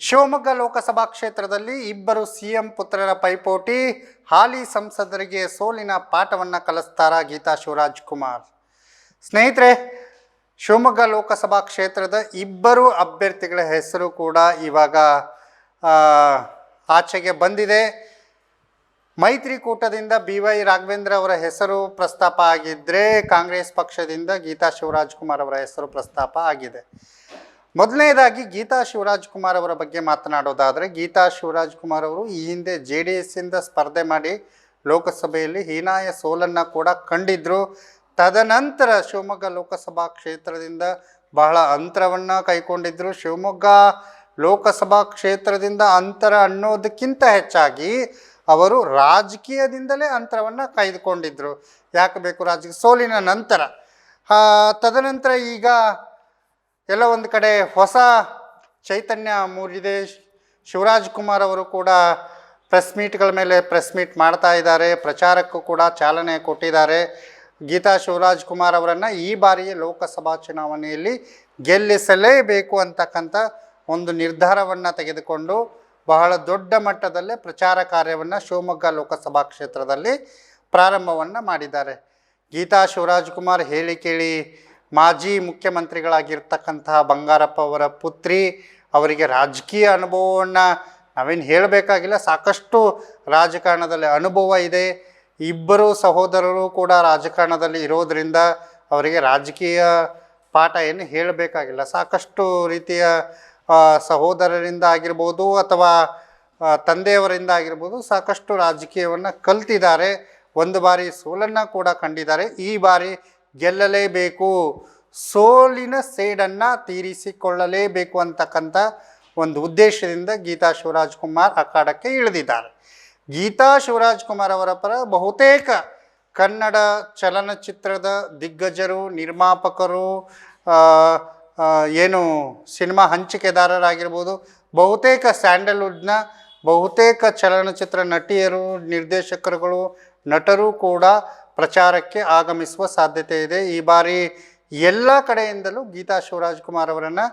ಶಿವಮೊಗ್ಗ ಲೋಕಸಭಾ ಕ್ಷೇತ್ರದಲ್ಲಿ ಇಬ್ಬರು ಸಿಎಂ ಪುತ್ರರ ಪೈಪೋಟಿ, ಹಾಲಿ ಸಂಸದರಿಗೆ ಸೋಲಿನ ಪಾಠವನ್ನು ಕಲಿಸ್ತಾರ ಗೀತಾ ಶಿವರಾಜ್ ಕುಮಾರ್. ಸ್ನೇಹಿತರೆ, ಶಿವಮೊಗ್ಗ ಲೋಕಸಭಾ ಕ್ಷೇತ್ರದ ಇಬ್ಬರು ಅಭ್ಯರ್ಥಿಗಳ ಹೆಸರು ಕೂಡ ಇವಾಗ ಆಚೆಗೆ ಬಂದಿದೆ. ಮೈತ್ರಿಕೂಟದಿಂದ ಬಿ ವೈ ರಾಘವೇಂದ್ರ ಅವರ ಹೆಸರು ಪ್ರಸ್ತಾಪ ಆಗಿದ್ದರೆ ಕಾಂಗ್ರೆಸ್ ಪಕ್ಷದಿಂದ ಗೀತಾ ಶಿವರಾಜ್ ಕುಮಾರ್ ಅವರ ಹೆಸರು ಪ್ರಸ್ತಾಪ ಆಗಿದೆ. ಮೊದಲನೇದಾಗಿ ಗೀತಾ ಶಿವರಾಜ್ ಕುಮಾರ್ ಅವರ ಬಗ್ಗೆ ಮಾತನಾಡೋದಾದರೆ, ಗೀತಾ ಶಿವರಾಜ್ ಕುಮಾರ್ ಅವರು ಈ ಹಿಂದೆ ಜೆ ಡಿ ಎಸ್ಸಿಂದ ಸ್ಪರ್ಧೆ ಮಾಡಿ ಲೋಕಸಭೆಯಲ್ಲಿ ಹೀನಾಯ ಸೋಲನ್ನು ಕೂಡ ಕಂಡಿದ್ದರು ತದನಂತರ ಶಿವಮೊಗ್ಗ ಲೋಕಸಭಾ ಕ್ಷೇತ್ರದಿಂದ ಬಹಳ ಅಂತರವನ್ನು ಕೈಕೊಂಡಿದ್ದರು ಶಿವಮೊಗ್ಗ ಲೋಕಸಭಾ ಕ್ಷೇತ್ರದಿಂದ ಅಂತರ ಅನ್ನೋದಕ್ಕಿಂತ ಹೆಚ್ಚಾಗಿ ಅವರು ರಾಜಕೀಯದಿಂದಲೇ ಅಂತರವನ್ನು ಕಾಯ್ದುಕೊಂಡಿದ್ದರು ಯಾಕೆ ಬೇಕು ರಾಜಕೀಯ? ಸೋಲಿನ ನಂತರ. ತದನಂತರ ಈಗ ಎಲ್ಲ ಒಂದು ಕಡೆ ಹೊಸ ಚೈತನ್ಯ ಮೂಡಿದೆ ಶಿವರಾಜ್ ಕುಮಾರ್ ಅವರು ಕೂಡ ಪ್ರೆಸ್ ಮೀಟ್ಗಳ ಮೇಲೆ ಪ್ರೆಸ್ ಮೀಟ್ ಮಾಡ್ತಾ ಇದ್ದಾರೆ. ಪ್ರಚಾರಕ್ಕೂ ಕೂಡ ಚಾಲನೆ ಕೊಟ್ಟಿದ್ದಾರೆ. ಗೀತಾ ಶಿವರಾಜ್ ಕುಮಾರ್ ಅವರನ್ನು ಈ ಬಾರಿಯ ಲೋಕಸಭಾ ಚುನಾವಣೆಯಲ್ಲಿ ಗೆಲ್ಲಿಸಲೇಬೇಕು ಅಂತಕ್ಕಂಥ ಒಂದು ನಿರ್ಧಾರವನ್ನು ತೆಗೆದುಕೊಂಡು ಬಹಳ ದೊಡ್ಡ ಮಟ್ಟದಲ್ಲೇ ಪ್ರಚಾರ ಕಾರ್ಯವನ್ನು ಶಿವಮೊಗ್ಗ ಲೋಕಸಭಾ ಕ್ಷೇತ್ರದಲ್ಲಿ ಪ್ರಾರಂಭವನ್ನು ಮಾಡಿದ್ದಾರೆ. ಗೀತಾ ಶಿವರಾಜ್ ಕುಮಾರ್ ಹೇಳಿ ಕೇಳಿ ಮಾಜಿ ಮುಖ್ಯಮಂತ್ರಿಗಳಾಗಿರ್ತಕ್ಕಂತಹ ಬಂಗಾರಪ್ಪ ಅವರ ಪುತ್ರಿ ಅವರಿಗೆ ರಾಜಕೀಯ ಅನುಭವವನ್ನು ನಾವೇನು ಹೇಳಬೇಕಾಗಿಲ್ಲ, ಸಾಕಷ್ಟು ರಾಜಕಾರಣದಲ್ಲಿ ಅನುಭವ ಇದೆ. ಇಬ್ಬರು ಸಹೋದರರು ಕೂಡ ರಾಜಕಾರಣದಲ್ಲಿ ಇರೋದರಿಂದ ಅವರಿಗೆ ರಾಜಕೀಯ ಪಾಠ ಏನು ಹೇಳಬೇಕಾಗಿಲ್ಲ. ಸಾಕಷ್ಟು ರೀತಿಯ ಸಹೋದರರಿಂದ ಆಗಿರ್ಬೋದು ಅಥವಾ ತಂದೆಯವರಿಂದ ಆಗಿರ್ಬೋದು ಸಾಕಷ್ಟು ರಾಜಕೀಯವನ್ನು ಕಲ್ತಿದ್ದಾರೆ. ಒಂದು ಬಾರಿ ಸೋಲನ್ನು ಕೂಡ ಕಂಡಿದ್ದಾರೆ. ಈ ಬಾರಿ ಗೆಲ್ಲಲೇಬೇಕು. ಸೋಲಿನ ಸೇಡನ್ನು ತೀರಿಸಿಕೊಳ್ಳಲೇಬೇಕು ಅಂತಕ್ಕಂಥ ಒಂದು ಉದ್ದೇಶದಿಂದ ಗೀತಾ ಶಿವರಾಜ್ ಕುಮಾರ್ ಅಖಾಡಕ್ಕೆ ಇಳಿದಿದ್ದಾರೆ. ಗೀತಾ ಶಿವರಾಜ್ ಕುಮಾರ್ ಅವರ ಪರ ಬಹುತೇಕ ಕನ್ನಡ ಚಲನಚಿತ್ರದ ದಿಗ್ಗಜರು, ನಿರ್ಮಾಪಕರು ಏನು ಸಿನಿಮಾ ಹಂಚಿಕೆದಾರರಾಗಿರ್ಬೋದು, ಬಹುತೇಕ ಸ್ಯಾಂಡಲ್ವುಡ್ನ, ಬಹುತೇಕ ಚಲನಚಿತ್ರ ನಟಿಯರು, ನಿರ್ದೇಶಕರುಗಳು, ನಟರು ಕೂಡ ಪ್ರಚಾರಕ್ಕೆ ಆಗಮಿಸುವ ಸಾಧ್ಯತೆ ಇದೆ. ಈ ಬಾರಿ ಎಲ್ಲ ಕಡೆಯಿಂದಲೂ ಗೀತಾ ಶಿವರಾಜ್ ಕುಮಾರ್ ಅವರನ್ನು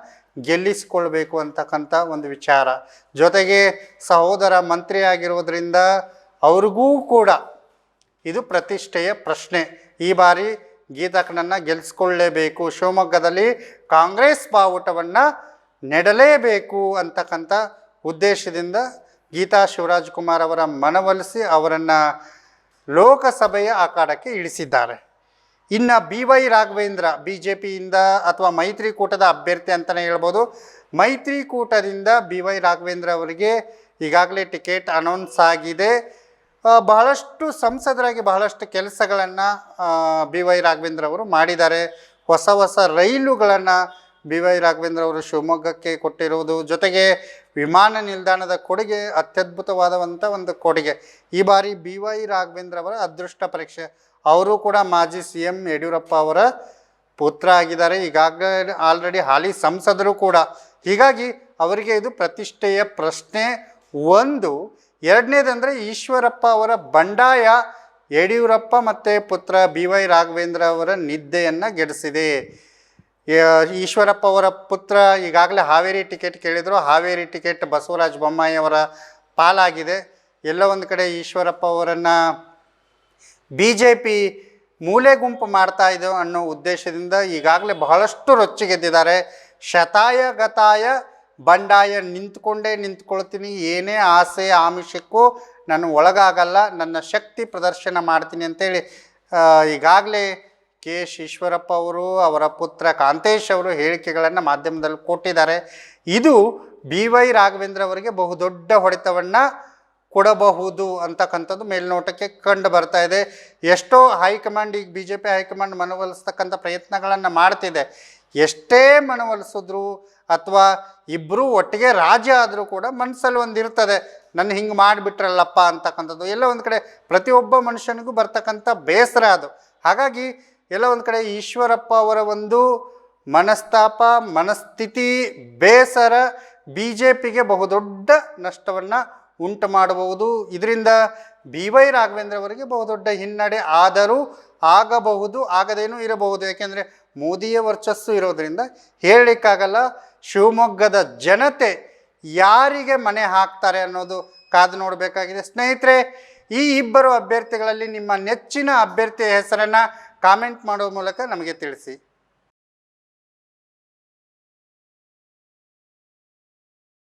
ಗೆಲ್ಲಿಸಿಕೊಳ್ಬೇಕು ಅಂತಕ್ಕಂಥ ಒಂದು ವಿಚಾರ. ಜೊತೆಗೆ ಸಹೋದರ ಮಂತ್ರಿ ಆಗಿರೋದ್ರಿಂದ ಅವ್ರಿಗೂ ಕೂಡ ಇದು ಪ್ರತಿಷ್ಠೆಯ ಪ್ರಶ್ನೆ. ಈ ಬಾರಿ ಗೀತಕ್ಕನನ್ನು ಗೆಲ್ಲಿಸ್ಕೊಳ್ಳೇಬೇಕು. ಶಿವಮೊಗ್ಗದಲ್ಲಿ ಕಾಂಗ್ರೆಸ್ ಬಾವುಟವನ್ನು ನೆಡಲೇಬೇಕು ಅಂತಕ್ಕಂಥ ಉದ್ದೇಶದಿಂದ ಗೀತಾ ಶಿವರಾಜ್ ಕುಮಾರ್ ಅವರ ಮನವೊಲಿಸಿ ಅವರನ್ನು ಲೋಕಸಭೆಯ ಅಖಾಡಕ್ಕೆ ಇಳಿಸಿದ್ದಾರೆ. ಇನ್ನು B Y Raghavendra B J ಪಿಯಿಂದ ಅಥವಾ ಮೈತ್ರಿಕೂಟದ ಅಭ್ಯರ್ಥಿ ಅಂತಲೇ ಹೇಳ್ಬೋದು. ಮೈತ್ರಿಕೂಟದಿಂದ ಬಿ ವೈ ರಾಘವೇಂದ್ರ ಅವರಿಗೆ ಈಗಾಗಲೇ ಟಿಕೆಟ್ ಅನೌನ್ಸ್ ಆಗಿದೆ. ಬಹಳಷ್ಟು ಸಂಸದರಾಗಿ ಬಹಳಷ್ಟು ಕೆಲಸಗಳನ್ನು ಬಿ ವೈ ರಾಘವೇಂದ್ರ ಅವರು ಮಾಡಿದ್ದಾರೆ. ಹೊಸ ಹೊಸ ರೈಲುಗಳನ್ನು ಬಿ ವೈ ರಾಘವೇಂದ್ರ ಅವರು ಶಿವಮೊಗ್ಗಕ್ಕೆ ಕೊಟ್ಟಿರುವುದು. ಜೊತೆಗೆ ವಿಮಾನ ನಿಲ್ದಾಣದ ಕೊಡುಗೆ ಅತ್ಯದ್ಭುತವಾದವಂಥ ಒಂದು ಕೊಡುಗೆ. ಈ ಬಾರಿ ಬಿ ವೈ ರಾಘವೇಂದ್ರ ಅವರ ಅದೃಷ್ಟ ಪರೀಕ್ಷೆ. ಅವರು ಕೂಡ ಮಾಜಿ ಸಿ ಎಂ ಯಡಿಯೂರಪ್ಪ ಅವರ ಪುತ್ರ ಆಗಿದ್ದಾರೆ. ಈಗಾಗಲೇ ಆಲ್ರೆಡಿ ಹಾಲಿ ಸಂಸದರು ಕೂಡ. ಹೀಗಾಗಿ ಅವರಿಗೆ ಇದು ಪ್ರತಿಷ್ಠೆಯ ಪ್ರಶ್ನೆ ಒಂದು. ಎರಡನೇದಂದರೆ ಈಶ್ವರಪ್ಪ ಅವರ ಬಂಡಾಯ ಯಡಿಯೂರಪ್ಪ ಮತ್ತು ಪುತ್ರ ಬಿ ವೈ ರಾಘವೇಂದ್ರ ಅವರ ನಿದ್ದೆಯನ್ನು ಗೆಡಿಸಿದೆ. ಈಶ್ವರಪ್ಪ ಅವರ ಪುತ್ರ ಈಗಾಗಲೇ ಹಾವೇರಿ ಟಿಕೆಟ್ ಕೇಳಿದರು. ಹಾವೇರಿ ಟಿಕೆಟ್ ಬಸವರಾಜ ಬೊಮ್ಮಾಯಿ ಅವರ ಪಾಲಾಗಿದೆ. ಎಲ್ಲ ಒಂದು ಕಡೆ ಈಶ್ವರಪ್ಪ ಅವರನ್ನು ಬಿ ಜೆ ಪಿ ಮೂಲೆ ಗುಂಪು ಮಾಡ್ತಾ ಇದೆ ಅನ್ನೋ ಉದ್ದೇಶದಿಂದ ಈಗಾಗಲೇ ಬಹಳಷ್ಟು ರೊಚ್ಚಿಗೆದ್ದಿದ್ದಾರೆ. ಶತಾಯ ಗತಾಯ ಬಂಡಾಯ ನಿಂತ್ಕೊಂಡೇ ನಿಂತ್ಕೊಳ್ತೀನಿ. ಏನೇ ಆಸೆ ಆಮಿಷಕ್ಕೂ ನಾನು ಒಳಗಾಗಲ್ಲ. ನನ್ನ ಶಕ್ತಿ ಪ್ರದರ್ಶನ ಮಾಡ್ತೀನಿ ಅಂತೇಳಿ ಈಗಾಗಲೇ ಕೆ ಎಸ್ ಈಶ್ವರಪ್ಪ ಅವರು, ಅವರ ಪುತ್ರ ಕಾಂತೇಶ್ ಅವರು ಹೇಳಿಕೆಗಳನ್ನು ಮಾಧ್ಯಮದಲ್ಲಿ ಕೊಟ್ಟಿದ್ದಾರೆ. ಇದು ಬಿ ವೈ ರಾಘವೇಂದ್ರ ಅವರಿಗೆ ಬಹುದೊಡ್ಡ ಹೊಡೆತವನ್ನು ಕೊಡಬಹುದು ಅಂತಕ್ಕಂಥದ್ದು ಮೇಲ್ನೋಟಕ್ಕೆ ಕಂಡು ಬರ್ತಾ ಇದೆ. ಎಷ್ಟೋ ಹೈಕಮಾಂಡ್ ಈಗ B J P high command ಮನವೊಲಿಸ್ತಕ್ಕಂಥ ಪ್ರಯತ್ನಗಳನ್ನು ಮಾಡ್ತಿದೆ. ಎಷ್ಟೇ ಮನವೊಲಿಸಿದ್ರು ಅಥವಾ ಇಬ್ಬರೂ ಒಟ್ಟಿಗೆ ರಾಜ್ಯ ಆದರೂ ಕೂಡ ಮನಸ್ಸಲ್ಲಿ ಒಂದು ಇರ್ತದೆ. ನನ್ನ ಹಿಂಗೆ ಮಾಡಿಬಿಟ್ರಲ್ಲಪ್ಪ ಅಂತಕ್ಕಂಥದ್ದು. ಎಲ್ಲ ಒಂದು ಕಡೆ ಪ್ರತಿಯೊಬ್ಬ ಮನುಷ್ಯನಿಗೂ ಬರ್ತಕ್ಕಂಥ ಬೇಸರ ಅದು. ಹಾಗಾಗಿ ಎಲ್ಲ ಒಂದು ಕಡೆ ಈಶ್ವರಪ್ಪ ಅವರ ಒಂದು ಮನಸ್ತಾಪ, ಮನಸ್ಥಿತಿ, ಬೇಸರ ಬಿ ಜೆ ಪಿಗೆ ಬಹುದೊಡ್ಡ ನಷ್ಟವನ್ನು ಉಂಟು ಮಾಡಬಹುದು ಇದರಿಂದ ಬಿ ವೈ ರಾಘವೇಂದ್ರ ಅವರಿಗೆ ಬಹುದೊಡ್ಡ ಹಿನ್ನಡೆ ಆದರೂ ಆಗಬಹುದು, ಆಗದೇನೂ ಇರಬಹುದು. ಯಾಕೆಂದರೆ ಮೋದಿಯ ವರ್ಚಸ್ಸು ಇರೋದರಿಂದ ಹೇಳಲಿಕ್ಕಾಗಲ್ಲ, ಶಿವಮೊಗ್ಗದ ಜನತೆ ಯಾರಿಗೆ ಮನೆ ಹಾಕ್ತಾರೆ ಅನ್ನೋದು ಕಾದು ನೋಡಬೇಕಾಗಿದೆ. ಸ್ನೇಹಿತರೆ, ಈ ಇಬ್ಬರು ಅಭ್ಯರ್ಥಿಗಳಲ್ಲಿ ನಿಮ್ಮ ನೆಚ್ಚಿನ ಅಭ್ಯರ್ಥಿಯ ಹೆಸರನ್ನು ಕಾಮೆಂಟ್ ಮಾಡೋ ಮೂಲಕ ನಮಗೆ ತಿಳಿಸಿ.